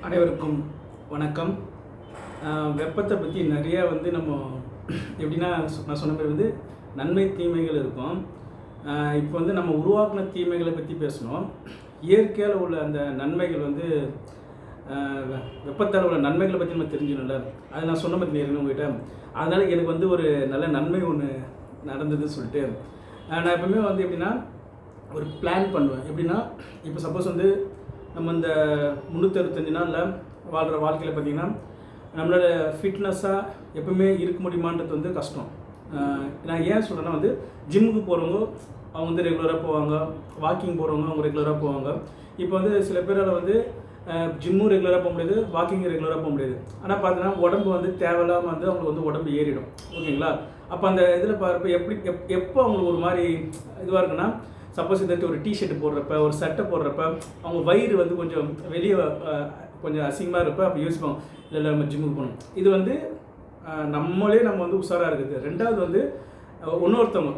அனைவருக்கும் வணக்கம். வெப்பத்தை பற்றி நிறையா வந்து நம்ம எப்படின்னா சொ- நான் சொன்ன மாதிரி வந்து நன்மை தீமைகள் இருக்கும். இப்போ வந்து நம்ம உருவாக்கின தீமைகளை பற்றி பேசணும். இயற்கையால் உள்ள அந்த நன்மைகள் வந்து வெ- வெப்பத்தால் உள்ள நன்மைகளை பற்றி நம்ம தெரிஞ்சுக்கணும்ல. அது நான் சொன்ன மாதிரி நேரம் உங்ககிட்ட. அதனால் எனக்கு வந்து ஒரு நல்ல நன்மை ஒன்று நடந்ததுன்னு சொல்லிட்டு நான் எப்பவுமே வந்து எப்படின்னா ஒரு பிளான் பண்ணுவேன். எப்படின்னா இப்போ சப்போஸ் வந்து நம்ம இந்த முந்நூற்றி நாளில் வாழ்கிற வாழ்க்கையில் பார்த்திங்கன்னா நம்மளோட ஃபிட்னஸாக எப்பவுமே இருக்க முடியுமான்றது வந்து கஷ்டம். நான் ஏன் சொல்கிறேன்னா வந்து ஜிம்முக்கு போகிறவங்க அவங்க வந்து ரெகுலராக போவாங்க வாக்கிங் போகிறவங்க அவங்க ரெகுலராக போவாங்க. இப்போ வந்து சில பேரால் வந்து ஜிம்மும் ரெகுலராக போக முடியாது வாக்கிங் ரெகுலராக போக முடியாது. ஆனால் பார்த்தீங்கன்னா உடம்பு வந்து தேவையில்லாமல் வந்து அவங்களுக்கு வந்து உடம்பு ஏறிடும். ஓகேங்களா? அப்போ அந்த இதில் பார்ப்ப எப்படி எப் எப்போ அவங்களுக்கு ஒரு மாதிரி இதுவாக இருக்குன்னா சப்போஸ் இதாச்சும் ஒரு டிஷர்ட் போடுறப்ப ஒரு சட்டை போடுறப்ப அவங்க வயிறு வந்து கொஞ்சம் வெளியே கொஞ்சம் அசிங்கமாக இருப்ப அப்போ யோசிப்போம் இல்லை இல்லை நம்ம ஜிம்முக்கு போகணும். இது வந்து நம்மளே நம்ம வந்து உஷாராக இருக்குது. ரெண்டாவது வந்து இன்னொருத்தவங்க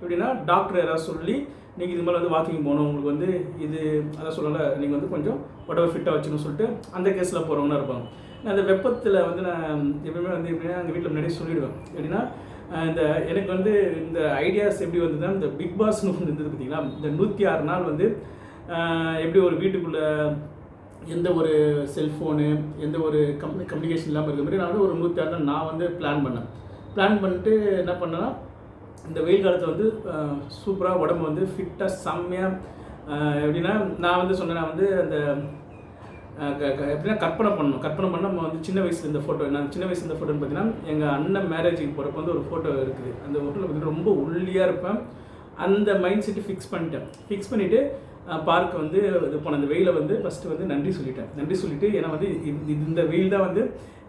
எப்படின்னா டாக்டர் யாராவது சொல்லி நீங்கள் இது மாதிரி வந்து வாக்கிங் போகணும். உங்களுக்கு வந்து இது அதான் சொல்லலை நீங்கள் வந்து கொஞ்சம் உடம்பு ஃபிட்டாக வச்சுக்கணும்னு சொல்லிட்டு அந்த கேஸில் போகிறவங்களாம் இருப்பாங்க. நான் அந்த வெப்பத்தில் வந்து நான் எப்பவுமே வந்து எப்படின்னா எங்கள் வீட்டில் முன்னாடியே சொல்லிவிடுவேன் எப்படின்னா இந்த uh, எனக்கு வந்து இந்த ஐடியாஸ் எப்படி வந்ததுன்னா இந்த பிக் பாஸ்னு ஒன்று இருந்தது பார்த்தீங்களா? இந்த நூற்றி ஆறு நாள் வந்து uh, எப்படி ஒரு வீட்டுக்குள்ளே எந்த ஒரு செல்ஃபோனு எந்த ஒரு கம் கம்யூனிகேஷன் இல்லாமல் இருக்கிற மாதிரி நான் வந்து ஒரு நூற்றி ஆறு நாள் நான் வந்து பிளான் பண்ணேன். பிளான் பண்ணிட்டு என்ன பண்ணேன்னா இந்த வெயில் காலத்தில் வந்து uh, சூப்பராக உடம்பு வந்து ஃபிட்டாக செம்மையாக எப்படின்னா நான் வந்து சொன்னேன் நான் வந்து அந்த எப்படின்னா கற்பனை பண்ணணும். கற்பனை பண்ண நம்ம வந்து சின்ன வயசுல இந்த ஃபோட்டோ நான் சின்ன வயசுல இந்த ஃபோட்டோன்னு பார்த்தீங்கன்னா எங்கள் அண்ணன் மேரேஜுக்கு போகிறப்ப வந்து ஒரு ஃபோட்டோ இருக்குது. அந்த ஃபோட்டோவில் பார்த்தீங்கன்னா ரொம்ப ஒல்லியாக இருப்பேன். அந்த மைண்ட் செட்டு ஃபிக்ஸ் பண்ணிட்டேன். ஃபிக்ஸ் பண்ணிவிட்டு பார்க் வந்து இது போன அந்த வெயிலை வந்து ஃபஸ்ட்டு வந்து நன்றி சொல்லிட்டேன். நன்றி சொல்லிட்டு ஏன்னா வந்து இந்த வெயில் தான் வந்து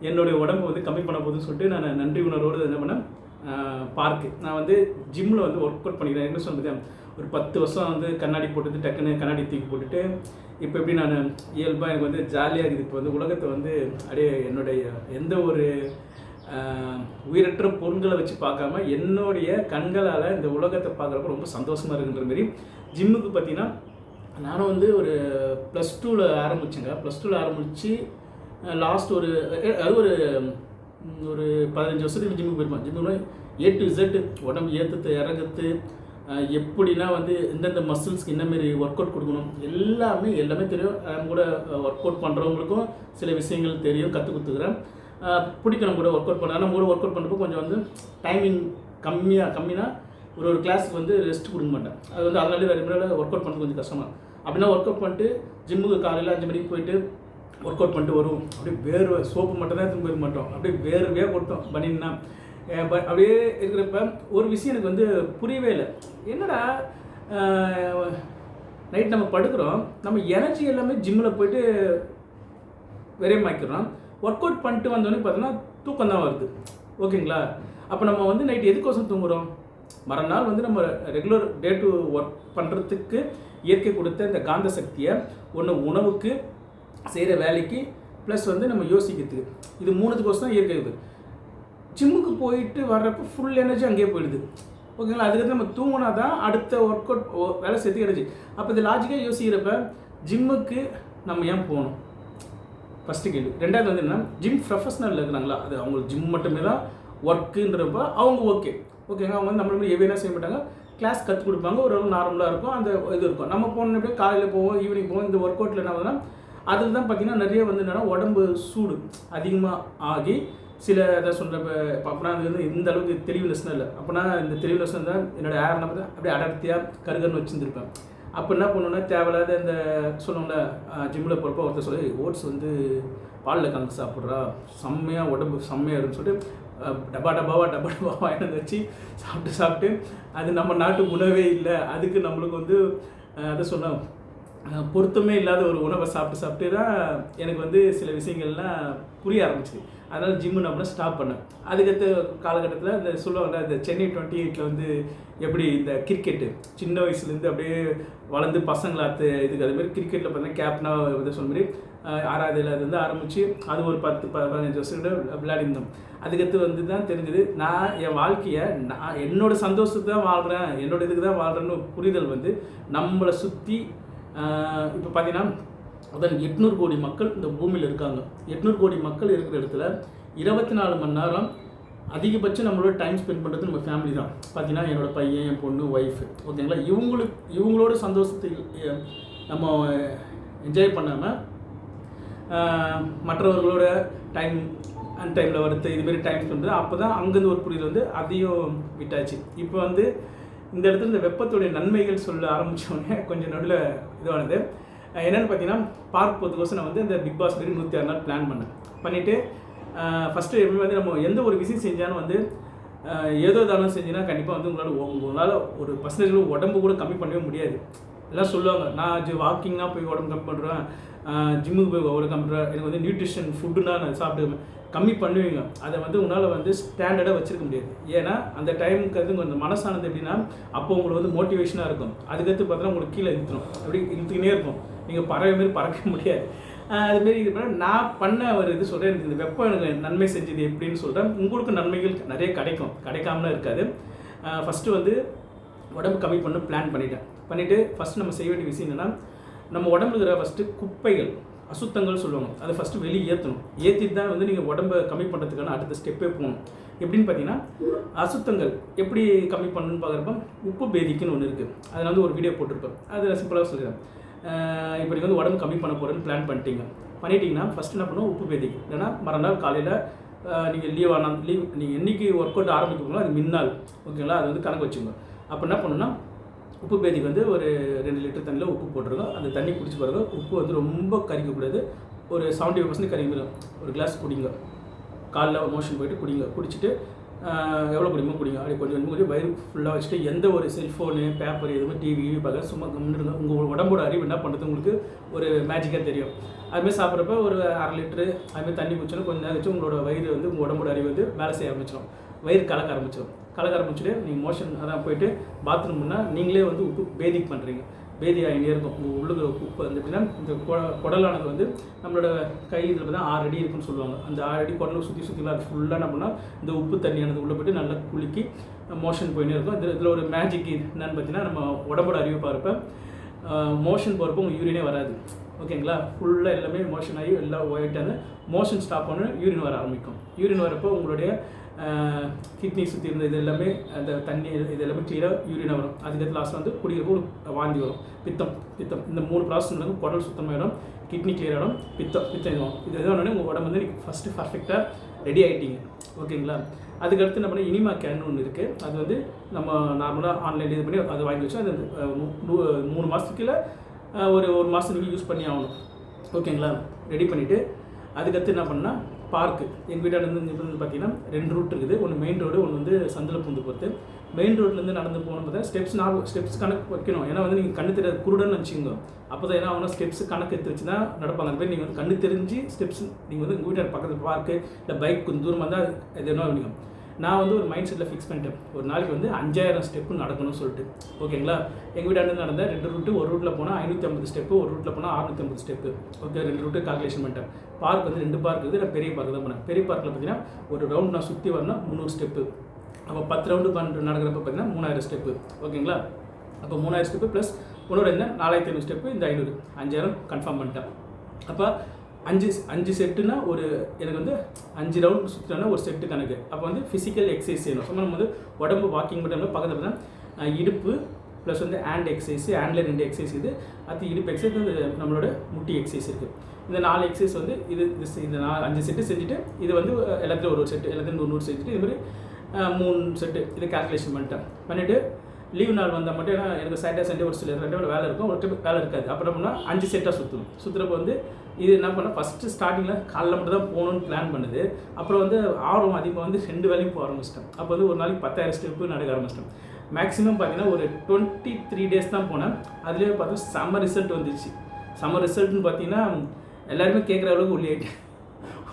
என்னுடைய உடம்பு வந்து கம்மி பண்ண போகுதுன்னு சொல்லிட்டு நான் நன்றி உணர்வோடு என்ன பண்ணேன்? பார்க்கு நான் வந்து ஜிம்மில் வந்து ஒர்க் அவுட் பண்ணிக்கிறேன். என்ன சொல்லுது ஒரு பத்து வருஷம் வந்து கண்ணாடி போட்டுட்டு டக்குன்னு கண்ணாடி தூக்கி போட்டுட்டு இப்போ எப்படி நான் இயல்பாக எனக்கு வந்து ஜாலியாக இருக்குது. இப்போ வந்து உலகத்தை வந்து அப்படியே என்னுடைய எந்த ஒரு உயிரற்ற பொருள்களை வச்சு பார்க்காம என்னுடைய கண்களால் இந்த உலகத்தை பார்க்குறப்ப ரொம்ப சந்தோஷமாக இருக்குன்ற மாதிரி ஜிம்முக்கு பார்த்தீங்கன்னா நானும் வந்து ஒரு ப்ளஸ் டூவில் ஆரம்பித்தேங்க ப்ளஸ் டூவில் ஆரம்பித்து லாஸ்ட் ஒரு அது ஒரு ஒரு பதினஞ்சு வருஷத்துக்கு ஜிம்முக்கு போயிருப்பேன். ஜிம்முக்கு ஏ டு இசட்டு உடம்பு ஏற்றுத்து இறங்குத்து எப்படிலாம் எப்படின்னா வந்து எந்தெந்த மசில்ஸ்க்கு என்ன மாரி ஒர்க் அவுட் கொடுக்கணும் எல்லாமே எல்லாமே தெரியும். நம்ம கூட ஒர்க் அவுட் பண்ணுறவங்களுக்கும் சில விஷயங்கள் தெரியும் கற்றுக் கொடுத்துக்கிறேன். பிடிக்கும் நம்ம கூட ஒர்க் அவுட் பண்ண. நம்ம கூட ஒர்க் அவுட் பண்ணுறப்போ கொஞ்சம் வந்து டைமிங் கம்மியாக கம்மினா ஒரு ஒரு கிளாஸுக்கு வந்து ரெஸ்ட் கொடுக்க மாட்டேன். அது வந்து அதனாலே வேறு முன்னாடி ஒர்க் அவுட் பண்ணுறது கொஞ்சம் கஷ்டமாக அப்படின்னா ஒர்க் அவுட் பண்ணிட்டு ஜிம்முக்கு காலையில் அஞ்சு மணிக்கு போயிட்டு ஒர்க் அவுட் பண்ணிட்டு வருவோம். அப்படியே வேர்வை சோப்பு மட்டும் தான் எடுத்துன்னு போயிருக்க மாட்டோம். அப்படியே வேர்வையாக கொடுத்தோம் பண்ணினா அப்படியே இருக்கிறப்ப ஒரு விஷயம் எனக்கு வந்து புரியவே இல்லை. என்னடா நைட் நம்ம படுக்கிறோம் நம்ம எனர்ஜி எல்லாமே ஜிம்மில் போயிட்டு விரையமாக்கிறோம் ஒர்க் அவுட் பண்ணிட்டு வந்தோடனே பார்த்தோன்னா தூக்கம் தான் வருது. ஓகேங்களா? அப்போ நம்ம வந்து நைட் எதுக்கோசம் தூங்குகிறோம் மறுநாள் வந்து நம்ம ரெகுலர் டே டு ஒர்க் பண்ணுறதுக்கு இயற்கை கொடுத்த இந்த காந்த சக்தியை ஒன்று உணவுக்கு செய்கிற வேலைக்கு ப்ளஸ் வந்து நம்ம யோசிக்கிறதுக்கு. இது மூணுத்துக்கோசம் தான் இயற்கை இது. ஜிம்முக்கு போயிட்டு வர்றப்போ ஃபுல் எனர்ஜி அங்கேயே போயிடுது. ஓகேங்களா அதுக்கு நம்ம தூங்கினா தான் அடுத்த ஒர்க் அவுட் வேலை சேர்த்து எனர்ஜி அப்போ இது லாஜிக்காக யோசிக்கிறப்ப ஜிம்முக்கு நம்ம ஏன் போகணும்? ஃபஸ்ட்டு கேள்வி. ரெண்டாவது வந்து என்ன ஜிம் ப்ரொஃபஷனல் இருக்கிறாங்களா? அது அவங்களுக்கு ஜிம் மட்டுமே தான் ஒர்க்குன்றப்ப அவங்க ஓகே ஓகேங்க அவங்க வந்து நம்மளுக்கு எவ்வளோ செய்ய மாட்டாங்க. கிளாஸ் கற்றுக் கொடுப்பாங்க. ஒரு நார்மலாக இருக்கும். அந்த இது இருக்கும். நம்ம போனப்போ காலையில் போவோம் ஈவினிங் போவோம். இந்த ஒர்க் அவுட்டில் என்ன அதில் தான் பார்த்திங்கன்னா நிறைய வந்து என்னென்னா உடம்பு சூடு அதிகமாக ஆகி சில இதை சொல்கிறப்ப இப்போ அப்படின்னா அது வந்து இந்த அளவுக்கு தெளிவுனஸ்னால் இல்லை. அப்படின்னா இந்த தெளிவுனஸ் தான் என்னோட ஏர் நம்ம அப்படியே அடர்த்தியாக கருகன்னு வச்சுருந்துருப்பேன். அப்போ என்ன பண்ணணும்னா தேவையில்லாத இந்த சொல்லுவோம்ல ஜிம்மில் போகிறப்ப ஒருத்தர் சொல்லி ஓட்ஸ் வந்து பாலில் கலந்து சாப்பிட்றா. செம்மையாக உடம்பு செம்மையாக இருக்குன்னு சொல்லிட்டு டப்பா டப்பாவா டப்பா டப்பாவா வாங்கிட்டு வச்சு சாப்பிட்டு சாப்பிட்டு அது நம்ம நாட்டு உணவே இல்லை. அதுக்கு நம்மளுக்கு வந்து அதை சொன்ன பொருத்தமே இல்லாத ஒரு உணவை சாப்பிட்டு சாப்பிட்டு தான் எனக்கு வந்து சில விஷயங்கள்லாம் புரிய ஆரம்பிச்சிது. அதனால் ஜிம்மு நான் ஸ்டாப் பண்ணேன் அதுக்கடுத்த காலகட்டத்தில் இந்த சொல்லுவாங்க இந்த சென்னை டுவெண்ட்டி எயிட்டில் வந்து எப்படி இந்த கிரிக்கெட்டு சின்ன வயசுலேருந்து அப்படியே வளர்ந்து பசங்களாத்து இதுக்கு அது மாதிரி கிரிக்கெட்டில் பார்த்தீங்கன்னா கேப்னா இதை சொன்ன மாதிரி அஹ், ஆறாவதுல இருந்து ஆரம்பித்து அது ஒரு பத்து ப பதினஞ்சு வருஷம் கூட விளையாடிருந்தோம் அதுக்கடுத்து வந்து தான் தெரிஞ்சது நான் என் வாழ்க்கையை நான் என்னோட சந்தோஷத்துக்கு தான் வாழ்கிறேன் என்னோட இதுக்கு தான் வாழ்கிறேன்னு புரிதல் வந்து நம்மளை சுற்றி இப்போ பார்த்தீங்கன்னா அதான் எட்நூறு கோடி மக்கள் இந்த பூமியில் இருக்காங்க. எட்நூறு கோடி மக்கள் இருக்கிற இடத்துல இருபத்தி நாலு மணி நேரம் அதிகபட்சம் நம்மளோட டைம் ஸ்பெண்ட் பண்ணுறது நம்ம ஃபேமிலி தான். பார்த்தீங்கன்னா என்னோட பையன் என் பொண்ணு ஒய்ஃப் ஓகேங்களா? இவங்களுக்கு இவங்களோட சந்தோஷத்தை நம்ம என்ஜாய் பண்ணாமல் மற்றவர்களோட டைம் அன் டைமில் வருது இதுமாரி டைம் ஸ்பெண்ட் அப்போ தான் அங்கேருந்து ஒரு புரிதல் வந்து அதையும் விட்டாச்சு. இப்போ வந்து இந்த இடத்துல இந்த வெப்பத்துடைய நன்மைகள் சொல்ல ஆரம்பித்தோடனே கொஞ்சம் நடுவில் இதுவானது. என்னென்னு பார்த்தீங்கன்னா பார்க் போகிறதுக்கோசம் நான் வந்து இந்த பிக் பாஸ் மாரி நூற்றி ஆறு நாள் பிளான் பண்ணேன். பண்ணிவிட்டு ஃபஸ்ட்டு எப்பவுமே வந்து நம்ம எந்த ஒரு விஷயம் செஞ்சாலும் வந்து ஏதோ தானம் செஞ்சுன்னா கண்டிப்பாக வந்து உங்களால் உங்களால் ஒரு பர்சன்டேஜ் உடம்பு கூட கம்மி பண்ணவே முடியாது. எல்லாம் சொல்லுவாங்க நான் ஜி வாக்கிங்னா போய் உடம்பு கம்மி பண்ணுறேன் ஜிம்முக்கு போய் உடம்பு கம்மி பண்ணுறேன் எனக்கு வந்து நியூட்ரிஷன் ஃபுட்டுனா நான் சாப்பிடுவேன். கம்மி பண்ணுவீங்க. அதை வந்து உன்னால் வந்து ஸ்டாண்டர்டாக வச்சுருக்க முடியாது. ஏன்னா அந்த டைமுக்கு வந்து கொஞ்சம் மனசானது எப்படின்னா அப்போ உங்களுக்கு வந்து மோட்டிவேஷனாக இருக்கும். அதுக்கடுத்து பார்த்தீங்கன்னா உங்களுக்கு கீழே இழுத்துரும். அப்படி இழுத்துக்கினே இருக்கும். நீங்கள் பறவை மாரி பறக்க முடியாது. அதுமாரி இது பண்ண நான் பண்ண ஒரு இது சொல்கிறேன் எனக்கு இந்த வெப்பம் எனக்கு நன்மை செஞ்சது எப்படின்னு சொல்கிறேன் உங்களுக்கு நன்மைகள் நிறைய கிடைக்கும். கிடைக்காமலாம் இருக்காது. ஃபஸ்ட்டு வந்து உடம்பு கம்மி பண்ண பிளான் பண்ணிட்டேன். பண்ணிவிட்டு ஃபஸ்ட்டு நம்ம செய்ய வேண்டிய விஷயம் என்னென்னா நம்ம உடம்புல இருக்கிற ஃபஸ்ட்டு குப்பைகள் அசுத்தங்கள் சொல்லுவாங்க. அதை ஃபஸ்ட்டு வெளியே ஏற்றணும் ஏற்றிட்டு தான் வந்து நீங்கள் உடம்பை கம்மி பண்ணுறதுக்கான அடுத்த ஸ்டெப்பே போகணும். எப்படின்னு பார்த்தீங்கன்னா அசுத்தங்கள் எப்படி கம்மி பண்ணணும்னு பார்க்குறப்ப உப்பு பேதிக்குன்னு ஒன்று இருக்குது அதில் வந்து ஒரு வீடியோ போட்டிருப்பேன். அது சிம்பிளாக சொல்லிடுறேன். இப்போ நீங்கள் வந்து உடம்பு கம்மி பண்ண போகிறேன்னு பிளான் பண்ணிட்டீங்க. பண்ணிட்டீங்கன்னா ஃபஸ்ட் என்ன பண்ணுவோம்? உப்பு பேதிக்கு இல்லைன்னா மறுநாள் காலையில் நீங்கள் லீவ் ஆனால் லீவ் நீங்கள் என்னைக்கு ஒர்க் அவுட் ஆரம்பிக்கிறீங்களோ அது மின்னால் ஓகேங்களா அது வந்து கணக்கு வச்சுங்க அப்போ என்ன பண்ணணும்னா உப்பு பேதிக்கு வந்து ஒரு ரெண்டு லிட்டர் தண்ணியில் உப்பு போட்டுருக்கோம் அந்த தண்ணி குடிச்சு பாருங்க. உப்பு வந்து ரொம்ப கறிக்கக்கூடாது ஒரு செவன்ட்டி பர்சன்ட் கறிக்கணும் ஒரு கிளாஸ் குடிங்க. காலைல மோஷன் போயிட்டு குடிங்க. குடிச்சிட்டு எவ்வளோ பிடிக்குமோ பிடிங்க அப்படி கொஞ்சம் கொஞ்சம் கொஞ்சம் வயிறு ஃபுல்லாக வச்சுட்டு எந்த ஒரு செல்ஃபோனு பேப்பர் எதுவுமே டிவி பார்க்க சும்மா கம்மிடுங்க உங்கள் உடம்போட அறிவு என்ன பண்ணுறது உங்களுக்கு ஒரு மேஜிக்காக தெரியும். அதுமாதிரி சாப்பிட்றப்ப ஒரு அரை லிட்டரு அதுமாதிரி தண்ணி குடிச்சோன்னா கொஞ்சம் நேரம் வச்சு உங்களோட வயிறு வந்து உங்கள் உடம்போட அறிவு வந்து வேலை செய்ய ஆரம்பிச்சிடும் வயிறு கலக்க ஆரம்பிச்சிடும் கலக்க ஆரம்பிச்சுட்டு நீங்கள் மோஷன் அதான் போயிட்டு பாத்ரூம்னா நீங்களே வந்து உப்பு பேதிக் பண்ணுறீங்க பேதி இருக்கும் உங்கள் உள்ளுக்கு உப்பு வந்து எப்படின்னா இந்த குட குடலானது வந்து நம்மளோட கை இதில் பார்த்தா ஆறு அடி இருக்குன்னு சொல்லுவாங்க. அந்த ஆறு அடி குடலை சுற்றி சுற்றிலாம் அது ஃபுல்லாக என்ன பண்ணால் இந்த உப்பு தண்ணியானது உள்ளே போயிட்டு நல்லா குலுக்கி மோஷன் போயினே இருக்கும். இதில் இதில் ஒரு மேஜிக் என்னன்னு பார்த்தீங்கன்னா நம்ம உடம்போட அறிவிப்பாக இருப்பேன் மோஷன் போகிறப்போ உங்கள் யூரினே வராது. ஓகேங்களா ஃபுல்லாக எல்லாமே மோஷன் ஆகி எல்லாம் ஒயிட்டான மோஷன் ஸ்டாப் பண்ண யூரின் வர ஆரம்பிக்கும். யூரின் வரப்போ உங்களுடைய கிட்னி சுற்றி இருந்த இது எல்லாமே அந்த தண்ணி இது எல்லாமே கிளியராக யூரினாக வரும். அதுக்கேற்ற லாஸ்ட் வந்து குடிக்கிறப்போ ஒரு வாந்தி வரும். பித்தம் பித்தம். இந்த மூணு ப்ராசஸ் நடக்கும். குடல் சுத்தமாயிடும் கிட்னி கிளியர் ஆகிடும் பித்தம் பித்தம் இதுவும். இது எதுவும் உங்கள் உடம்பு வந்து நீங்கள் ஃபஸ்ட்டு பர்ஃபெக்டாக ரெடி ஆகிட்டீங்க ஓகேங்களா? அதுக்கடுத்து என்ன பண்ணால் இனிமா கேன் ஒன்று இருக்குது அது வந்து நம்ம நார்மலாக ஆன்லைன் இது பண்ணி அதை வாங்கி வச்சோம் அது மூணு மாதத்துக்குள்ள ஒரு ஒரு மாதம் நீங்கள் யூஸ் பண்ணி ஆகணும். ஓகேங்களா? ரெடி பண்ணிவிட்டு அதுக்கடுத்து என்ன பண்ணால் பார்க்கு எங்கள் வீட்டாண்ட இருந்து வந்து பார்த்தீங்கன்னா ரெண்டு ரூட் இருக்குது. ஒன்று மெயின் ரோடு ஒன்று வந்து சந்தில் பூந்து போகிறது மெயின் ரோட்லேருந்து நடந்து போகணும் பார்த்தா ஸ்டெப்ஸ் நான் ஸ்டெப்ஸ் கணக்கு வைக்கணும். ஏன்னா வந்து நீங்கள் கண்ணு தெரியாத குருடன்னு வச்சுக்கோங்க. அப்போ தான் என்ன ஆகணும் ஸ்டெப்ஸ் கணக்கு எடுத்து வச்சு தான் நடப்பாங்க. அந்த மாதிரி நீங்கள் வந்து கண்ணு தெரிஞ்சு ஸ்டெப்ஸ் நீங்கள் வந்து உங்கள் வீட்டார் பக்கத்தில் பார்க்கு இல்லை பைக் கொஞ்சம் தூரமாக இருந்தால் எதுனா என்ன நீங்கள் நான் வந்து ஒரு மைண்ட் செட்டில் ஃபிக்ஸ் பண்ணிட்டேன். ஒரு நாளைக்கு வந்து அஞ்சாயிரம் ஸ்டெப்பு நடக்கணும்னு சொல்லிட்டு. ஓகேங்களா எங்கள் வீட்டாண்டு நடந்த ரெண்டு ரூட்டு ஒரு ரூட்டில் போனால் ஐநூற்றி ஐம்பது ஸ்டெப்பு ஒரு ரூட்டில் போனால் அறுநூற்றி ஐம்பது ஸ்டெப்பு ஓகே ரெண்டு ரூட்டு கால்குலேஷன் பண்ணிட்டேன். பார்க் வந்து ரெண்டு பார்க் இருக்குது. நான் பெரிய பார்க் தான் போனேன். பெரிய பார்க்கில் பார்த்தீங்கன்னா ஒரு ரவுண்ட் நான் சுற்றி வரணும் முந்நூறு ஸ்டெப்பு அப்போ பத்து ரவுண்டு பண்ண நடக்கிறப்ப பார்த்தீங்கன்னா மூணாயிரம் ஸ்டெப்பு ஓகேங்களா அப்போ மூணாயிரம் ஸ்டெப்பு ப்ளஸ் இன்னொரு என்ன? நாலாயிரத்தி ஐநூறு ஸ்டெப்பு இந்த ஐநூறு. அஞ்சாயிரம் கன்ஃபார்ம் பண்ணிட்டேன். அப்போ அஞ்சு அஞ்சு செட்டுனா ஒரு எனக்கு வந்து அஞ்சு ரவுண்ட் சுற்றினா ஒரு செட்டு கணக்கு. அப்போ வந்து ஃபிசிக்கல் எக்ஸசைஸ் செய்யணும். சும்மா நம்ம வந்து உடம்பு வாக்கிங் மட்டும் பக்கத்தில் தான் இடுப்பு ப்ளஸ் வந்து ஹேண்ட் எக்ஸசைஸ் ஹேண்டில் ரெண்டு எக்ஸசைஸ் இது அது இடுப்பு எக்ஸசைஸ் வந்து நம்மளோட முட்டி எக்ஸசைஸ் இருக்குது இந்த நாலு எக்ஸசைஸ் வந்து இது இந்த நாலு அஞ்சு செட்டு செஞ்சுட்டு இது வந்து எல்லாத்துலேயும் ஒரு ஒரு செட்டு எல்லாத்தையும் நூறு நூறு செஞ்சுட்டு இது மாதிரி மூணு செட்டு இதை கால்குலேஷன் பண்ணிட்டேன். பண்ணிவிட்டு லீவ் நாள் வந்தால் மட்டும் ஏன்னா எனக்கு சாட்டர்டே சண்டே ஒரு சில ரெண்டு வேலை இருக்கும். ஒரு ட்ரிப் வேலை இருக்காது. அப்புறம் என்ன அஞ்சு செட்டாக சுற்றணும் சுற்றுறப்ப வந்து இது என்ன பண்ண ஃபஸ்ட்டு ஸ்டார்டிங்கில் காலைல மட்டும் தான் போகணும்னு பிளான் பண்ணுது. அப்புறம் வந்து ஆர்வம் அதிகமாக வந்து ரெண்டு வேலையும் போக ஆரம்பிச்சிட்டேன் அப்போ வந்து ஒரு நாளைக்கு பத்தாயிரம் ஸ்டெப்பு நடக்க ஆரம்பிச்சிட்டேன் மேக்ஸிமம் பார்த்தீங்கன்னா ஒரு டுவெண்ட்டி த்ரீ டேஸ் தான் போனேன். அதுலேயே பார்த்தா செம்ம ரிசல்ட் வந்துச்சு. செம்ம ரிசல்ட்னு பார்த்தீங்கன்னா எல்லாருமே கேட்குற அளவுக்கு உள்ளியாயிட்டேன்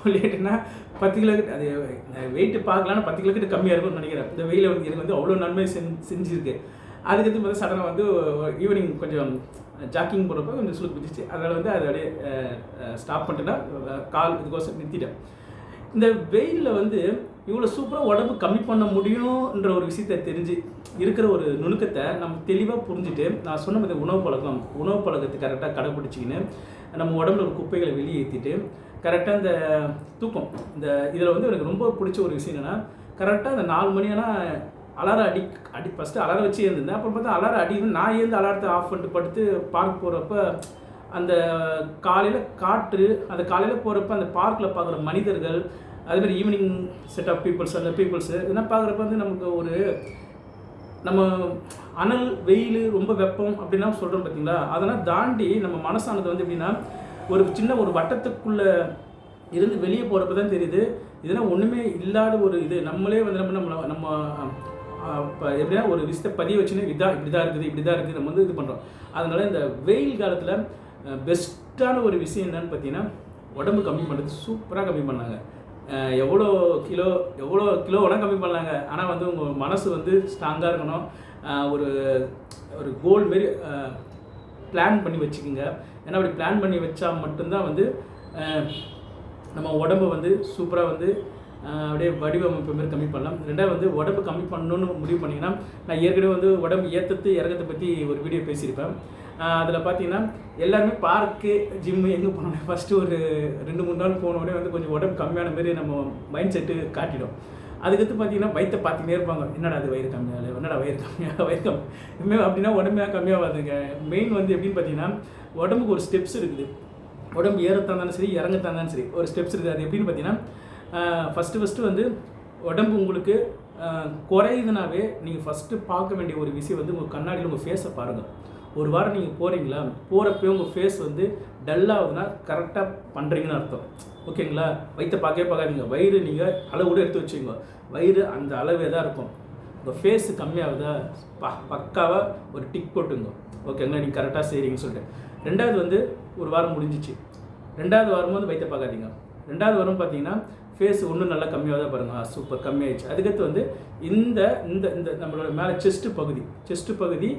உள்ளியாயிட்டேன்னா பத்து கிலோ கிட்ட அது வெயிட்டு பார்க்கலான்னு பத்து கிலோ கிட்ட கம்மியாக இருக்கும்னு நினைக்கிறேன். இந்த வெயில வந்து எனக்கு வந்து அவ்வளோ நன்மை செஞ் செஞ்சுருக்கு. அதுக்கடுத்து பார்த்தா சடனாக வந்து ஈவினிங் கொஞ்சம் ஜாக்கிங் போகிறப்ப கொஞ்சம் சுழுக்கு பிடிச்சிச்சு. அதனால் வந்து அதை அப்படியே ஸ்டாப் பண்ணிட்டேன்னா கால் இதுக்கோசம் நிறுத்திட்டேன். இந்த வெயிலில் வந்து இவ்வளோ சூப்பராக உடம்பு கம்மி பண்ண முடியும்ன்ற ஒரு விஷயத்த தெரிஞ்சு இருக்கிற ஒரு நுணுக்கத்தை நம்ம தெளிவாக புரிஞ்சுட்டு நான் சொன்ன மாதிரி உணவு பழக்கம் உணவு பழக்கத்தை கரெக்டாக கடைப்பிடிச்சிக்கின்னு நம்ம உடம்புல ஒரு குப்பைகளை வெளியேற்றிட்டு கரெக்டாக இந்த தூக்கம் இந்த இதில் வந்து எனக்கு ரொம்ப பிடிச்ச ஒரு விஷயம் என்னென்னா கரெக்டாக இந்த நாலு மணி ஆனால் அலாரம் அடி அடி ஃபஸ்ட்டு அலாரம் வச்சு ஏந்திருந்தேன் அப்புறம் பார்த்தா அலாரம் அடி நான் ஏந்து அலாரத்தை ஆஃப் பண்ணிட்டு படுத்து பார்க் போகிறப்ப அந்த காலையில் காற்று அந்த காலையில் போகிறப்ப அந்த பார்க்கில் பார்க்குற மனிதர்கள் அதே மாதிரி ஈவினிங் செட் ஆஃப் பீப்புள்ஸ் அந்த பீப்புள்ஸு இதெல்லாம் பார்க்குறப்ப வந்து நமக்கு ஒரு நம்ம அனல் வெயில் ரொம்ப வெப்பம் அப்படின்லாம் சொல்கிறோம் பார்த்தீங்களா அதெல்லாம் தாண்டி நம்ம மனசானது வந்து எப்படின்னா ஒரு சின்ன ஒரு வட்டத்துக்குள்ளே இருந்து வெளியே போகிறப்ப தான் தெரியுது. இதெல்லாம் ஒன்றுமே இல்லாத ஒரு இது. நம்மளே வந்து நம்ம நம்ம நம்ம இப்போ எப்படின்னா ஒரு விஷயத்தை பதிய வச்சுன்னு இதான் இப்படி தான் இருக்குது இப்படி தான் இருக்குது நம்ம வந்து இது பண்ணுறோம் அதனால் இந்த வெயில் காலத்தில் பெஸ்ட்டான ஒரு விஷயம் என்னன்னு பார்த்தீங்கன்னா உடம்பு கம்மி பண்ணுறது சூப்பராக கம்மி பண்ணாங்க. எவ்வளோ கிலோ எவ்வளோ கிலோ கம்மி பண்ணலாங்க ஆனால் வந்து உங்கள் மனசு வந்து ஸ்ட்ராங்காக இருக்கணும். ஒரு ஒரு கோல் மாரி பிளான் பண்ணி வச்சுக்கோங்க. ஏன்னா அப்படி பிளான் பண்ணி வச்சா மட்டும்தான் வந்து நம்ம உடம்பு வந்து சூப்பராக வந்து அப்படியே வடிவமைப்பு மாரி கம்மி பண்ணலாம். ரெண்டாவது வந்து உடம்பு கம்மி பண்ணணும்னு முடிவு பண்ணிங்கன்னா நான் ஏற்கனவே வந்து உடம்பு ஏற்றத்து இறக்கத்தை பற்றி ஒரு வீடியோ பேசியிருப்பேன். அதில் பார்த்தீங்கன்னா எல்லாருமே பார்க்கு ஜிம்மு எங்கே போனோடனே ஃபஸ்ட்டு ஒரு ரெண்டு மூணு நாள் போன உடனே வந்து கொஞ்சம் உடம்பு கம்மியான மாரி நம்ம மைண்ட் செட்டு காட்டிடும். அதுக்கடுத்து பார்த்தீங்கன்னா வயிற்றை பார்த்துக்கிட்டே இருப்பாங்க. என்னடா அது வயிறு கம்மியாக என்னடா வயிறு கம்மியாக வயிறு கம்மி இனிமேல் அப்படின்னா உடம்பே கம்மியாகாதுங்க. மெயின் வந்து எப்படின்னு பார்த்தீங்கன்னா உடம்புக்கு ஒரு ஸ்டெப்ஸ் இருக்குது. உடம்பு ஏறத்தாந்தாலும் சரி இறங்கத்தாந்தாலும் சரி ஒரு ஸ்டெப்ஸ் இருக்குது. அது எப்படின்னு பார்த்தீங்கன்னா ஃபஸ்ட்டு ஃபஸ்ட்டு வந்து உடம்பு உங்களுக்கு குறையுதுனாவே நீங்கள் ஃபஸ்ட்டு பார்க்க வேண்டிய ஒரு விஷயம் வந்து உங்கள் கண்ணாடியில் உங்கள் ஃபேஸை பாருங்கள் ஒரு வாரம் நீங்கள் போகிறீங்களா போகிறப்பே உங்கள் ஃபேஸ் வந்து டல்லாகுதுன்னா கரெக்டாக பண்ணுறீங்கன்னு அர்த்தம். ஓகேங்களா? வயிற்றை பார்க்கவே பார்க்காதீங்க. வயிறு நீங்கள் அளவோடு எடுத்து வச்சுக்கோங்க. வயிறு அந்த அளவே தான் இருக்கும். உங்கள் ஃபேஸு கம்மியாகுதா? ப பக்காவாக ஒரு டிக் போட்டுங்க ஓகேங்களா? நீங்கள் கரெக்டாக செய்கிறீங்கன்னு சொல்லிட்டு. ரெண்டாவது வந்து ஒரு வாரம் முடிஞ்சிச்சு. ரெண்டாவது வாரம் வந்து வயிற்றை பார்க்காதீங்க. ரெண்டாவது வாரம் பார்த்தீங்கன்னா ஃபேஸ் ஒன்றும் நல்லா கம்மியாக தான் பாருங்கள் சூப்பர் கம்மியாயிடுச்சு. அதுக்கடுத்து வந்து இந்த இந்த இந்த நம்மளோட மேலே செஸ்ட்டு பகுதி செஸ்ட்டு பகுதி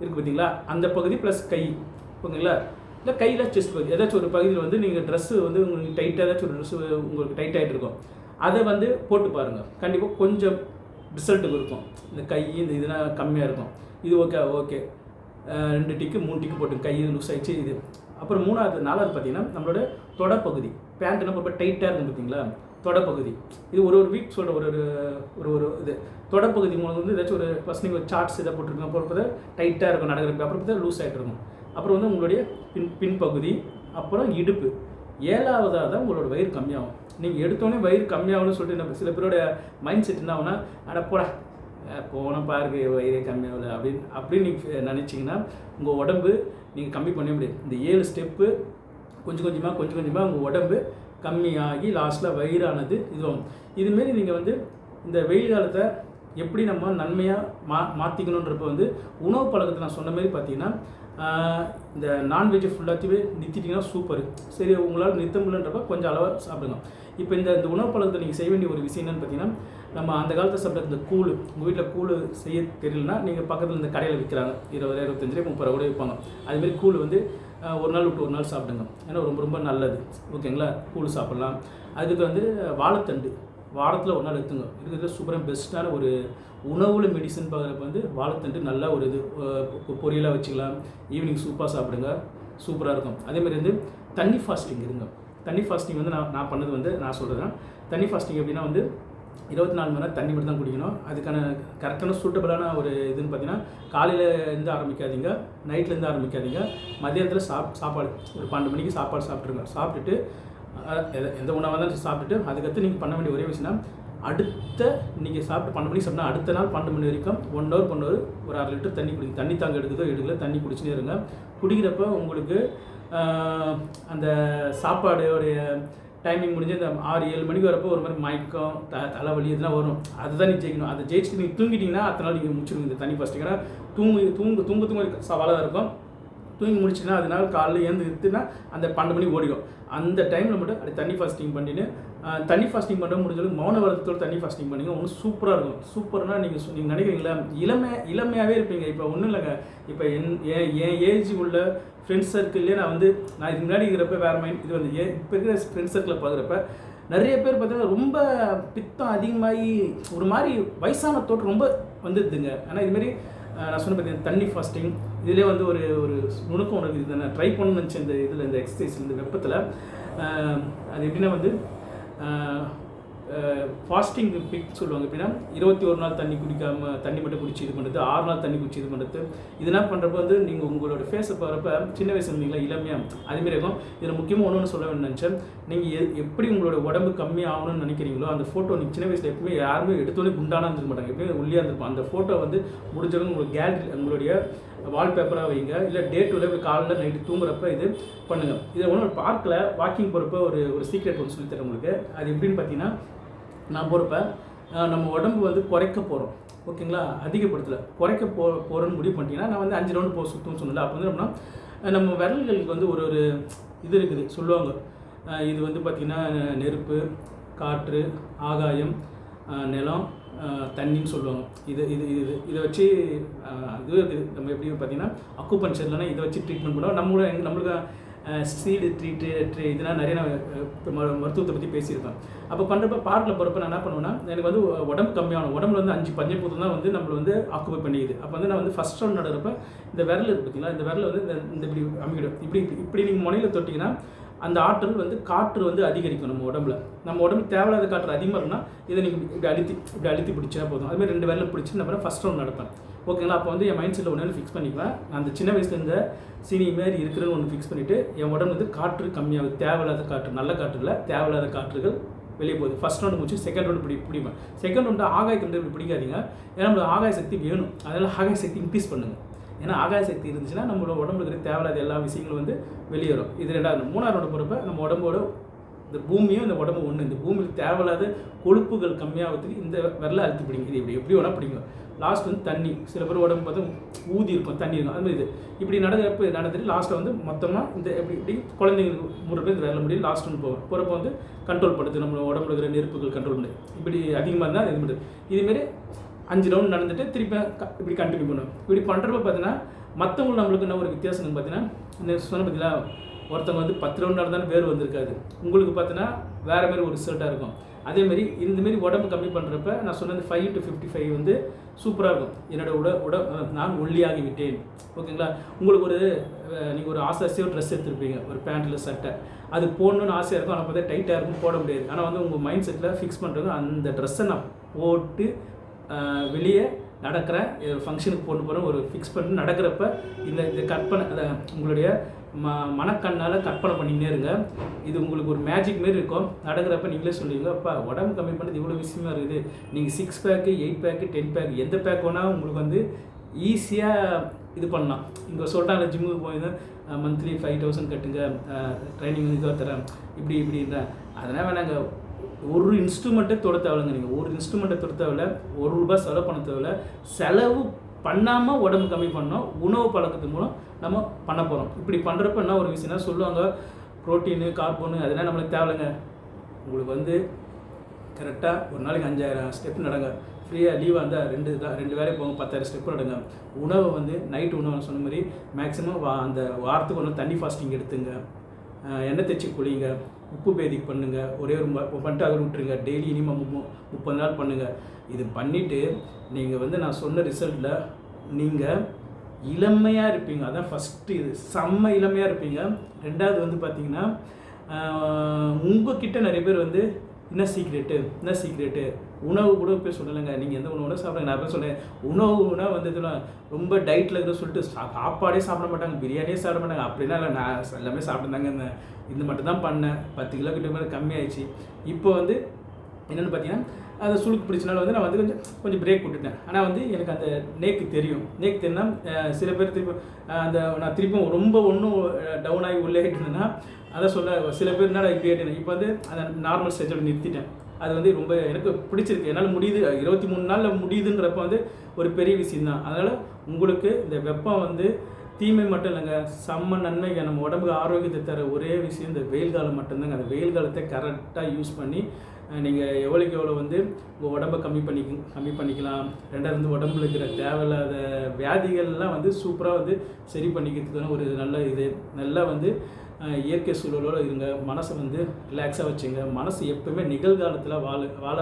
இருக்குது பார்த்தீங்களா? அந்த பகுதி ப்ளஸ் கை. ஓகேங்களா? இல்லை கையில் செஸ்ட் பகுதி. ஏதாச்சும் ஒரு பகுதியில் வந்து நீங்கள் ட்ரெஸ்ஸு வந்து உங்களுக்கு டைட்டாக ஏதாச்சும் ஒரு ட்ரெஸ்ஸு உங்களுக்கு டைட் ஆகிட்டு இருக்கும். அதை வந்து போட்டு பாருங்கள் கண்டிப்பாக கொஞ்சம் ரிசல்ட்டுக்கு இருக்கும் இந்த கை இந்த இதெல்லாம் கம்மியாக இருக்கும். இது ஓகே ஓகே ரெண்டு டிக்கு மூணு டிக்கு போட்டு கை லூஸ் ஆகிடுச்சு இது. அப்புறம் மூணாவது நாலாவது பார்த்தீங்கன்னா நம்மளோட தொடப்பகுதி. பேண்ட் நம்ம இப்போ டைட்டாக இருக்கும் பார்த்தீங்களா? தொடப்பகுதி. இது ஒரு ஒரு வீக் சொல்கிற ஒரு ஒரு ஒரு ஒரு இது. தொடப்பகுதி மூலம் வந்து ஏதாச்சும் ஒரு ஃபஸ்ட் நீங்கள் சார்ட்ஸ் இதை போட்டிருக்கோம். அப்புறம் பார்த்தா டைட்டாக இருக்கும் நடக்கிறப்ப அப்புறம் பார்த்தா லூஸ் ஆகிட்டு இருக்கும். அப்புறம் வந்து உங்களுடைய பின் பின்பகுதி அப்புறம் இடுப்பு. ஏழாவதாக தான் உங்களோட வயிறு கம்மியாகும். நீங்கள் எடுத்தோடனே வயிறு கம்மியாகும்னு சொல்லிட்டு நம்ம சில பேரோட மைண்ட் செட் என்ன ஆகுனா அட போட போன பாருங்க வயிறே கம்மியாகல. அப்படின்னு அப்படின்னு நீங்கள் நினச்சிங்கன்னா உங்கள் உடம்பு நீங்கள் கம்மி பண்ண முடியாது. இந்த ஏழு ஸ்டெப்பு கொஞ்சம் கொஞ்சமாக கொஞ்சம் கொஞ்சமாக உங்கள் உடம்பு கம்மியாகி லாஸ்ட்டில் வயிறானது இதுவும். இதுமாரி நீங்கள் வந்து இந்த வெயில் காலத்தை எப்படி நம்ம நன்மையாக மா மாற்றிக்கணுன்றப்ப வந்து உணவு பழக்கத்தை நான் சொன்ன மாதிரி பார்த்தீங்கன்னா இந்த நான்வெஜ்ஜை ஃபுல்லாத்தையுமே நிறுத்திட்டிங்கன்னா சூப்பர் சரி உங்களால் நிறுத்த முடியலன்றப்ப கொஞ்சம் அளவாக சாப்பிடுங்க. இப்போ இந்த இந்த உணவு பழக்கத்தை நீங்கள் செய்ய வேண்டிய ஒரு விஷயம் என்னன்னு பார்த்தீங்கன்னா நம்ம அந்த காலத்தில் சாப்பிட்ட இந்த கூழ் உங்கள் வீட்டில் கூழ் செய்ய தெரியலனா நீங்கள் பக்கத்தில் இந்த கடையில் விற்கிறாங்க இருபது இருபத்தஞ்சு ரூபாய் முப்பது ரூபா கூட விற்பாங்க அதுமாரி கூழ் வந்து ஒரு நாள் விட்டு ஒரு நாள் சாப்பிடுங்க. ஏன்னா ரொம்ப ரொம்ப நல்லது. ஓகேங்களா? கூழ் சாப்பிட்லாம். அதுக்கு வந்து வாழைத்தண்டு. வாரத்தில் ஒரு நாள் எடுத்துங்க. இருக்கிறது சூப்பராக பெஸ்ட்டான ஒரு உணவுல மெடிசன் பார்க்குறப்ப வந்து வாழைத்தண்டு நல்ல ஒரு இது பொரியலாக வச்சுக்கலாம். ஈவினிங் சூப்பாக சாப்பிடுங்க. சூப்பராக இருக்கும். அதே மாதிரி வந்து தண்ணி ஃபாஸ்டிங் இருங்க. தண்ணி ஃபாஸ்டிங் வந்து நான் நான் பண்ணது வந்து நான் சொல்கிறேன் தண்ணி ஃபாஸ்டிங் எப்படின்னா வந்து இருபத்தி நாலு மணி நேரம் தண்ணி மட்டும் தான் குடிக்கணும். அதுக்கான கரெக்டான சூட்டபிளான ஒரு இதுன்னு பார்த்தீங்கன்னா காலையில் இருந்து ஆரம்பிக்காதீங்க நைட்லேருந்து ஆரம்பிக்காதீங்க. மதியானத்தில் சாப் சாப்பாடு ஒரு பன்னெண்டு மணிக்கு சாப்பாடு சாப்பிட்ருங்க சாப்பிட்டுட்டு எந்த உணவாக இருந்தாலும் சாப்பிட்டுட்டு அதுக்கடுத்து நீங்கள் பண்ண வேண்டிய ஒரே விஷயம்னா அடுத்த நீங்கள் சாப்பிட்டு பன்னெண்டு மணிக்கு சாப்பிட்டா அடுத்த நாள் பன்னெண்டு மணி வரைக்கும் ஒன் ஹவர் ஒன் ஹவர் ஒரு அரை லிட்டர் தண்ணி குடிங்க. தண்ணி தாங்க எடுக்குதோ எடுக்கல தண்ணி குடிச்சுனே இருங்க. குடிக்கிறப்ப உங்களுக்கு அந்த சாப்பாடோடைய டைமிங் முடிஞ்சு இந்த ஆறு ஏழு மணிக்கு வரப்போ ஒரு மாதிரி மயக்கம் த தலைவலி இதெல்லாம் வரும். அதுதான் நீ ஜெயிக்கணும். அதை ஜெயிச்சுட்டு நீங்கள் தூங்கிட்டீங்கன்னா அத்தனை நாள் நீங்கள் முடிச்சிருங்க இந்த தண்ணி ஃபஸ்ட்டு ஏன்னா தூங்கு தூங்கு தூங்க தூங்க சவாலாக இருக்கும். தூங்கி முடிச்சுன்னா அதனால காலையில் ஏந்து எடுத்துன்னா அந்த பன்னெண்டு மணி ஓடிடும். அந்த டைமில் மட்டும் அப்படி தண்ணி ஃபாஸ்டிங் பண்ணிட்டு தண்ணி ஃபாஸ்டிங் பண்ணுற முடிஞ்சாலும் மௌன வரத்தோடு தண்ணி ஃபாஸ்டிங் பண்ணிங்க. ஒன்றும் சூப்பராக இருக்கும். சூப்பர்னா நீங்கள் நீங்கள் நினைக்கிறீங்களா? இளமை இளமையாகவே இருப்பீங்க. இப்போ ஒன்றும் இல்லைங்க. இப்போ என் என் என் ஏஜ் உள்ள ஃப்ரெண்ட்ஸ் சர்க்கிள்லேயே நான் வந்து நான் இதுக்கு முன்னாடி இருக்கிறப்ப வேறு மைண்ட் இது வந்து ஏன் இப்போ இருக்கிற ஃப்ரெண்ட்ஸ் சர்க்கிளில் பார்க்குறப்ப நிறைய பேர் பார்த்தீங்கன்னா ரொம்ப பித்தம் அதிகமாகி ஒரு மாதிரி வயசான தோற்றம் ரொம்ப வந்துடுதுங்க ஆனால் இதுமாரி நான் சொன்ன பார்த்தீங்கன்னா தண்ணி ஃபாஸ்டிங் இதிலே வந்து ஒரு ஒரு நுணுக்கம் உனக்கு இதை நான் ட்ரை பண்ணணும்னு இந்த இதில் இந்த எக்ஸசைஸ் இந்த வெப்பத்தில். அது எப்படின்னா வந்து ஃபாஸ்டிங் பிக் சொல்லுவாங்க. எப்படின்னா இருபத்தி ஒரு நாள் தண்ணி குடிக்காமல் தண்ணி மட்டும் குடிச்சு இது பண்ணுறது ஆறு நாள் தண்ணி குடிச்சு இது பண்ணுறது இதெல்லாம் பண்ணுறப்ப வந்து நீங்கள் உங்களோட ஃபேஸை போகிறப்ப சின்ன வயசு இருந்தீங்களா இளமையாக அதுமாரி இருக்கும். இதில் முக்கியமாக ஒன்று சொல்ல வேணும்னு நினச்சேன். நீங்கள் எ எப்படி உங்களோட உடம்பு கம்மி ஆகணும்னு நினைக்கிறீங்களோ அந்த ஃபோட்டோ நீங்கள் சின்ன வயசில் எப்பவுமே யாருமே எடுத்தோடனே குண்டானா இருந்துக்க மாட்டாங்க. எப்பவுமே ஒல்லியாக இருந்திருப்பாங்க அந்த ஃபோட்டோ வந்து முடிஞ்சவங்க உங்களுக்கு கேலரி உங்களுடைய வால்பேப்பராக வைங்க. இல்லை டே டு டே காலையில் நைட்டு தூங்குறப்ப இது பண்ணுங்கள் இதை ஒன்று ஒரு பார்க்கில். வாக்கிங் போகிறப்ப ஒரு ஒரு சீக்ரெட் ஒன்று சொல்லித்தரேன் உங்களுக்கு. அது எப்படின்னு பார்த்தீங்கன்னா நான் போகிறப்ப நம்ம உடம்பு வந்து குறைக்க போகிறோம் ஓகேங்களா? அதிகப்படுத்தலை. குறைக்க போ போகிறோன்னு முடிவு பண்ணிட்டீங்கன்னா நான் வந்து அஞ்சு ரவுண்டு போக சுற்றுன்னு சொன்னல அப்போ வந்து அப்படின்னா நம்ம விரல்களுக்கு வந்து ஒரு ஒரு இது இருக்குது. சொல்லுவாங்க. இது வந்து பார்த்திங்கன்னா நெருப்பு காற்று ஆகாயம் நிலம் தண்ணின்னு சொல்லுவாங்க. இது இது இது இதை வச்சு இது இருக்குது. நம்ம எப்படி பார்த்தீங்கன்னா இல்லைன்னா இதை வச்சு ட்ரீட்மெண்ட் பண்ணுவோம் நம்மளோட நம்மளுக்கு சீடு ட்ரீட்டு ட்ரீ இதெல்லாம் நிறைய நான் மரு- மருத்துவத்தை பற்றி பேசியிருக்கேன் அப்போ பண்ணுறப்ப பார்க்கில் போகிறப்ப நான் என்ன பண்ணுவேன்னா எனக்கு வந்து உடம்பு கம்மியாகணும். உடம்புல வந்து அஞ்சு பஞ்சபூதம் தான் வந்து நம்மளை வந்து ஆக்குபை பண்ணிக்குது. அப்போ வந்து நான் வந்து ஃபஸ்ட் ரவுண்ட் நடக்கிறப்ப இந்த விரல் இருக்குது பார்த்தீங்களா இந்த விரல் வந்து இந்த- இப்படி அமைக்கிடும் இப்படி இப்படி நீங்கள் முனையில் தொட்டிங்கன்னா அந்த ஆற்றல் வந்து காற்று வந்து அதிகரிக்கும் நம்ம உடம்புல. நம்ம உடம்பு தேவையில்லாத காற்று அதிகமாக இருக்குன்னா இதை நீங்கள் இப்படி அழுத்தி இப்படி அழுத்தி பிடிச்சா போதும். அதுமாதிரி ரெண்டு விரலில் பிடிச்சி நான் ஃபஸ்ட் ரவுண்ட் நடப்பேன். ஓகேங்களா அப்போ வந்து என் மைண்ட் செட்டில் ஒன்று ஃபிக்ஸ் பண்ணிக்குவேன். நான் அந்த சின்ன வயசுல இருந்த சீனி மாதிரி இருக்கிறன்னு ஒன்று ஃபிக்ஸ் பண்ணிவிட்டு என் உடம்பு வந்து காற்று கம்மியாகுது. தேவையில்லாத காற்று நல்ல காற்று இல்லை தேவையில்லாத காற்றுகள் வெளியே போகுது. ஃபஸ்ட் ரவுண்டு முடிச்சு செகண்ட் ரவுண்டு பிடி பிடிப்பேன். செகண்ட் ரவுண்டு ஆகாயத்தை வந்து இப்படி பிடிக்காதீங்க. ஏன்னா நம்மளுக்கு ஆகாய சக்தி வேணும். அதனால் ஆகாய சக்தி இன்க்ரீஸ் பண்ணுங்கள் ஏன்னா ஆகாய சக்தி இருந்துச்சுன்னா நம்மளோட உடம்புக்கு தேவையில்லாத எல்லா விஷயங்களும் வந்து வெளியேறும். இது ரெண்டாவது. மூணாவது ரவுண்டு போகிறப்ப நம்ம உடம்போட இந்த பூமியும் இந்த உடம்பு ஒன்று இந்த பூமியில் தேவையில்லாத கொழுப்புகள் கம்மியாகிறதுக்கு இந்த விரல அழுத்தி பிடிங்க. இது இப்படி எப்படி வேணால் பிடிங்க. லாஸ்ட் வந்து தண்ணி. சில பேர் உடம்பு பார்த்தா ஊதி இருக்கும் தண்ணி இருக்கும். அது மாதிரி இது. இப்படி நடக்கிறப்ப நடந்துட்டு லாஸ்ட்டில் வந்து மொத்தமாக இந்த எப்படி இப்படி குழந்தைங்களுக்கு முறை பேர் இந்த வேலை முடியும். லாஸ்ட் ஒன்று போவோம் போகிறப்ப வந்து கண்ட்ரோல் படுத்து நம்ம உடம்புல இருக்கிற நெருப்புகள் கண்ட்ரோல் பண்ணு. இப்படி அதிகமாக இருந்தால் இது பண்ணுறது இதுமாரி அஞ்சு ரவுண்ட் நடந்துட்டு திருப்பி க- இப்படி கண்டினியூ பண்ணுவோம் இப்படி பண்ணுறப்ப பார்த்தீங்கன்னா மற்றவங்களும் நம்மளுக்கு என்ன ஒரு வித்தியாசம் பார்த்தீங்கன்னா இந்த சொன்ன பார்த்தீங்களா ஒருத்தவங்க வந்து பத்து ரவுண்ட் நடந்தாலும் வேர் வந்திருக்காது. உங்களுக்கு பார்த்தீங்கன்னா வேறு மாதிரி ஒரு ரிசல்ட்டாக இருக்கும். அதேமாரி இந்தமாரி உடம்பு கம்மி பண்ணுறப்ப நான் சொன்னது ஃபைவ் டு ஃபிஃப்டி ஃபைவ் வந்து சூப்பராக இருக்கும். என்னோட உட உட நான் ஒல்லியாகி விட்டேன். ஓகேங்களா? உங்களுக்கு ஒரு நீங்கள் ஒரு ஆசை ஆசையாக ட்ரெஸ் எடுத்துருப்பீங்க. ஒரு பேண்ட்டில் சட்டை அது போடணும்னு ஆசையாக இருக்கும். ஆனால் பார்த்தா டைட்டாக இருக்கும் போட முடியாது. ஆனால் வந்து உங்கள் மைண்ட் செட்டில் ஃபிக்ஸ் பண்ணுறது அந்த ட்ரெஸ்ஸை நான் போட்டு வெளியே நடக்கிறேன். ஃபங்க்ஷனுக்கு போட்டு போகிறேன் ஒரு ஃபிக்ஸ் பண்ணி நடக்கிறப்ப இந்த இந்த கற்பனை அதை உங்களுடைய ம மனக்கண்ணால் கற்பனை பண்ணினே இருங்க. இது உங்களுக்கு ஒரு மேஜிக் மாரி இருக்கும். நடக்கிறப்ப நீங்களே சொல்லுவீங்க அப்பா உடம்பு கம்மி பண்ணது இவ்வளோ விஷயமா இருக்குது. நீங்கள் six pack eight pack ten pack எந்த பேக் வேணால் உங்களுக்கு வந்து ஈஸியாக இது பண்ணலாம். இங்கே சொல்லிட்டாங்க ஜிம்முக்கு போய் மந்த்லி ஃபைவ் தௌசண்ட் கட்டுங்க. ட்ரைனிங் இதுக்காக தரேன். இப்படி இப்படின்ற. அதனால் வேணாங்க. ஒரு இன்ஸ்ட்ருமெண்ட்டை தொட தேவையில்லைங்க நீங்கள் ஒரு இன்ஸ்ட்ருமெண்ட்டை தொட தேவையில்ல. ஒரு ரூபாய் செலவு பண்ண தேவையில்ல. செலவு பண்ணாமல் உடம்பு கம்மி பண்ணோம் உணவு பழக்கத்து மூலம் நம்ம பண்ண போகிறோம் இப்படி பண்ணுறப்ப என்ன ஒரு விஷயம்னா சொல்லுவாங்க ப்ரோட்டீனு கார்போனு அதெல்லாம் நம்மளுக்கு தேவையில்லைங்க. உங்களுக்கு வந்து கரெக்டாக ஒரு நாளைக்கு அஞ்சாயிரம் ஸ்டெப் நடங்க. ஃப்ரீயாக லீவாக இருந்தால் ரெண்டு தான் ரெண்டு வேலையை போங்க பத்தாயிரம் ஸ்டெப் நடங்க. உணவை வந்து நைட் உணவு சொன்ன மாதிரி மேக்ஸிமம் வா அந்த வாரத்துக்கு ஒன்று தண்ணி ஃபாஸ்டிங் எடுத்துங்க. எண்ணெய் தேய்ச்சி குளிங்க. உப்பு பேதிக்கு பண்ணுங்கள் ஒரே ஒரு பண்ணிட்டு அதை விட்டுருங்க. டெய்லி இனிமே மு- முப்பது நாள் பண்ணுங்கள் இது பண்ணிவிட்டு நீங்கள் வந்து நான் சொன்ன ரிசல்ட்டில் நீங்கள் இளமையாக இருப்பீங்க. அதான் ஃபஸ்ட்டு இது. செம்ம இளமையாக இருப்பீங்க. ரெண்டாவது வந்து பார்த்தீங்கன்னா உங்ககிட்ட நிறைய பேர் வந்து என்ன சீக்ரெட்டு என்ன சீக்ரெட்டு உணவு கூட போய் சொல்லலைங்க. நீங்கள் எந்த உணவு சாப்பிடுங்க. நான் போய் சொன்னேன் உணவுனா வந்து இதெல்லாம் ரொம்ப டயட்டில் இருக்கிற சொல்லிட்டு சா- சாப்பாடே சாப்பிட மாட்டாங்க. பிரியாணியே சாப்பிட மாட்டாங்க. அப்படின்னா இல்லை. நான் எல்லாமே சாப்பிட்டுதாங்க இந்த இது மட்டும் தான் பண்ணேன். பத்து கிலோ கிட்ட மேலே கம்மியாயிடுச்சு. இப்போ வந்து என்னென்னு பார்த்தீங்கன்னா அந்த சுழுக்கு பிடிச்சனால வந்து நான் வந்து கொஞ்சம் கொஞ்சம் பிரேக் விட்டுட்டேன். ஆனால் வந்து எனக்கு அந்த நேக்கு தெரியும். நேக் தெரியும்னா சில பேர் திருப்பி அந்த நான் திருப்பியும் ரொம்ப ஒன்றும் டவுன் ஆகி உள்ளே இருந்தேன்னா அதை சொல்ல சில பேர் என்னடா இப்படி ஆகிட்டேன் இப்போ வந்து அந்த நார்மல் ஸ்டேஜோட நிறுத்திட்டேன். அது வந்து ரொம்ப எனக்கு பிடிச்சிருக்கு. என்னால் முடியுது இருபத்தி மூணு நாளில் முடியுதுன்றப்ப வந்து ஒரு பெரிய விஷயம் தான் அதனால் உங்களுக்கு இந்த வெப்பம் வந்து தீமை மட்டும் இல்லைங்க. செம்ம நன்மைங்க. நம்ம உடம்புக்கு ஆரோக்கியத்தை தர ஒரே விஷயம் இந்த வெயில் காலம் மட்டும்தாங்க. அந்த வெயில் காலத்தை கரெக்டாக யூஸ் பண்ணி நீங்கள் எவ்வளோக்கு எவ்வளோ வந்து உங்கள் உடம்பை கம்மி பண்ணி கம்மி பண்ணிக்கலாம். ரெண்டாவது வந்து உடம்புல இருக்கிற தேவையில்லாத வியாதிகள்லாம் வந்து சூப்பராக வந்து சரி பண்ணிக்கிறதுக்கான ஒரு நல்ல இது. நல்லா வந்து இயற்கை சூழலோடு இருங்க. மனசை வந்து ரிலாக்ஸாக வச்சுங்க. மனசு எப்பவுமே நிகழ்காலத்தில் வாழ வாழ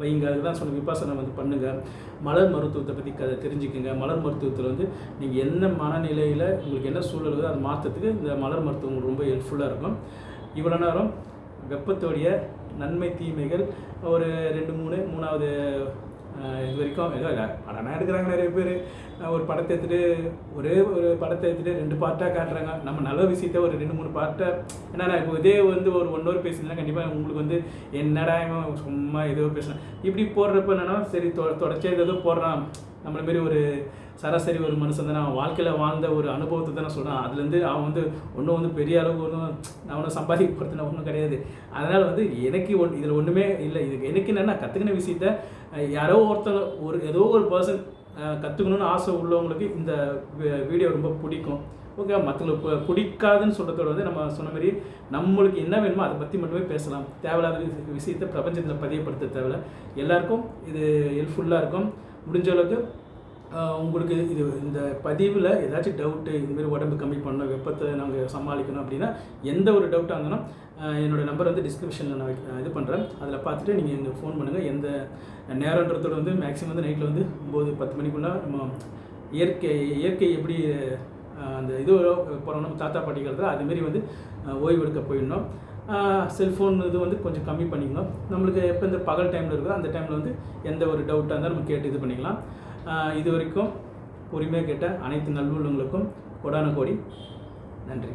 வைங்க. அதுதான் சொன்ன விபாசனம் வந்து பண்ணுங்கள் மலர் மருத்துவத்தை பற்றி க தெரிஞ்சுக்குங்க. மலர் மருத்துவத்தில் வந்து நீங்கள் என்ன மனநிலையில் உங்களுக்கு என்ன சூழல் அதை மாற்றத்துக்கு இந்த மலர் மருத்துவம் உங்களுக்கு ரொம்ப ஹெல்ப்ஃபுல்லாக இருக்கும். இவ்வளோ நேரம் வெப்பத்தோடைய நன்மை தீமைகள் ஒரு ரெண்டு மூணு மூணாவது இது வரைக்கும் ஏதோ படம்னா எடுக்கிறாங்க நிறைய பேர். ஒரு படத்தை எடுத்துட்டு ஒரே ஒரு படத்தை எடுத்துகிட்டு ரெண்டு பார்ட்டாக காட்டுறாங்க. நம்ம நல்ல விஷயத்த ஒரு ரெண்டு மூணு பார்ட்டை என்னடா இப்போ இதே வந்து ஒரு ஒன் ஹவர் பேசுனா கண்டிப்பாக உங்களுக்கு வந்து என்னடா இவன் சும்மா ஏதோ பேசுகிறேன் இப்படி போடுறப்ப என்னன்னா சரி தொ தொடர்ச்சியாக ஏதோ போடுறான். நம்மள மாரி ஒரு சராசரி ஒரு மனுஷன் தானே. அவன் வாழ்க்கையில் வாழ்ந்த ஒரு அனுபவத்தை தானே சொல்கிறான் அதுலேருந்து அவன் வந்து ஒன்றும் வந்து பெரிய அளவு ஒன்றும் நான் ஒன்றும் சம்பாதிக்க போகிறதுனா ஒன்றும் கிடையாது. அதனால் வந்து எனக்கு ஒன் இதில் ஒன்றுமே இல்லை. இதுக்கு எனக்கு என்னென்னா கற்றுக்கின விஷயத்த யாரோ ஒருத்தங்க ஒரு ஏதோ ஒரு பர்சன் கற்றுக்கணும்னு ஆசை உள்ளவங்களுக்கு இந்த வீடியோ ரொம்ப பிடிக்கும். ஓகே மற்றவங்களுக்கு பிடிக்காதுன்னு சொல்கிறதோட வந்து நம்ம சொன்ன மாதிரி நம்மளுக்கு என்ன வேணுமோ அதை பற்றி மட்டுமே பேசலாம். தேவையில்லாத விஷயத்தை பிரபஞ்சத்தில் பதியப்படுத்த தேவையில்ல. எல்லாருக்கும் இது ஹெல்ப்ஃபுல்லாக இருக்கும். முடிஞ்ச அளவுக்கு உங்களுக்கு இது இந்த பதிவில் ஏதாச்சும் டவுட்டு இதுமாரி உடம்பு கம்மி பண்ணணும் வெப்பத்தை நாங்கள் சமாளிக்கணும் அப்படின்னா எந்த ஒரு டவுட்டாக இருந்தாலும் என்னோடய நம்பர் வந்து டிஸ்கிரிப்ஷனில் நான் இது பண்ணுறேன் அதில் பார்த்துட்டு நீங்கள் எங்களுக்கு ஃபோன் பண்ணுங்கள் எந்த நேரன்றதோட வந்து மேக்ஸிமம் வந்து நைட்டில் வந்து ஒம்பது பத்து மணிக்குள்ளே நம்ம இயற்கை இயற்கை எப்படி அந்த இது போகிறோம் நம்ம தாத்தா பாட்டி அதுமாரி வந்து ஓய்வு எடுக்க போயிடணும். செல்ஃபோன் இது வந்து கொஞ்சம் கம்மி பண்ணிக்கணும். நம்மளுக்கு எப்போ இந்த பகல் டைமில் இருக்கோ அந்த டைமில் வந்து எந்த ஒரு டவுட்டாக இருந்தாலும் நம்ம கேட்டு இது பண்ணிக்கலாம். இது வரைக்கும் பொறுமையாக கேட்ட அனைத்து நல்லுள்ளவங்களுக்கும் கோடான கோடி நன்றி.